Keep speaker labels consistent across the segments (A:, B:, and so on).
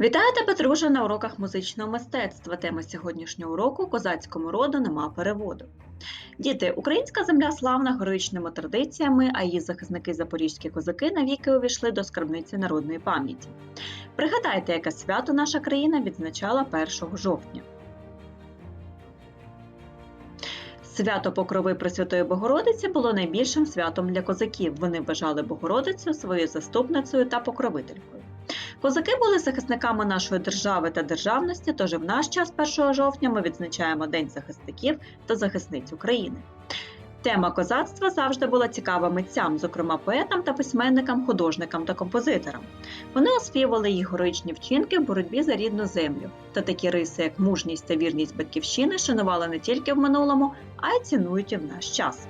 A: Вітаю тебе, друже, на уроках музичного мистецтва. Тема сьогоднішнього уроку козацькому роду нема переводу. Діти, українська земля славна героїчними традиціями, а її захисники запорізькі козаки навіки увійшли до скарбниці народної пам'яті. Пригадайте, яке свято наша країна відзначала 1 жовтня. Свято Покрови Пресвятої Богородиці було найбільшим святом для козаків. Вони вважали Богородицю своєю заступницею та покровителькою. Козаки були захисниками нашої держави та державності, тож в наш час 1 жовтня ми відзначаємо День захисників та захисниць України. Тема козацтва завжди була цікава митцям, зокрема поетам та письменникам, художникам та композиторам. Вони оспівували їх героїчні вчинки в боротьбі за рідну землю, та такі риси, як мужність та вірність батьківщини, шанували не тільки в минулому, а й цінують і в наш час.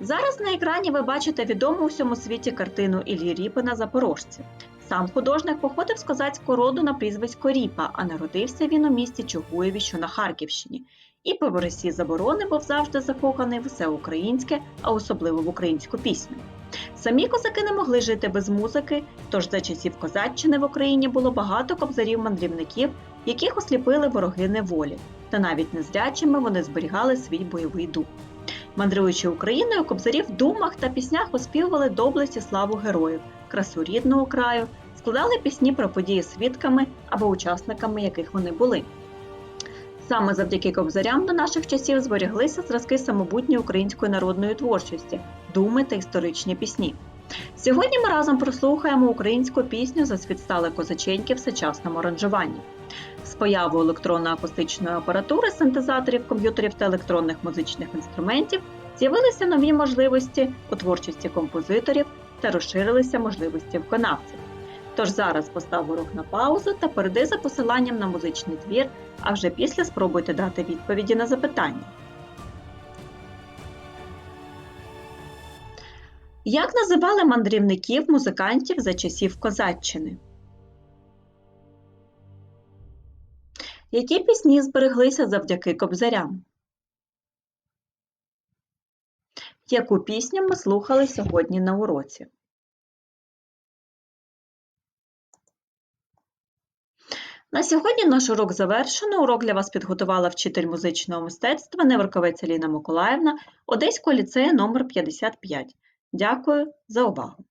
A: Зараз на екрані ви бачите відому у всьому світі картину Іллі Ріпина Запорожці. Сам художник походив з козацького роду на прізвисько Ріпа, а народився він у місті Чугуєві, що на Харківщині. І по версії заборони був завжди закоханий в усе українське, а особливо в українську пісню. Самі козаки не могли жити без музики, тож за часів козаччини в Україні було багато кобзарів-мандрівників, яких осліпили вороги неволі, та навіть незрячими вони зберігали свій бойовий дух. Мандруючи Україною, кобзарі в думах та піснях оспівували доблесть і славу героїв, красу рідного краю, складали пісні про події свідками або учасниками, яких вони були. Саме завдяки кобзарям до наших часів зберіглися зразки самобутньої української народної творчості, думи та історичні пісні. Сьогодні ми разом прослухаємо українську пісню за світ стали козаченьки в сучасному аранжуванні. З появою електронно-акустичної апаратури, синтезаторів, комп'ютерів та електронних музичних інструментів з'явилися нові можливості у творчості композиторів та розширилися можливості виконавців. Тож зараз постав урок на паузу та перейди за посиланням на музичний твір, а вже після спробуйте дати відповіді на запитання. Як називали мандрівників музикантів за часів козаччини? Які пісні збереглися завдяки кобзарям? Яку пісню ми слухали сьогодні на уроці? На сьогодні наш урок завершено. Урок для вас підготувала вчитель музичного мистецтва Неверковець Аліна Миколаївна Одеського ліцею номер 55. Дякую за увагу!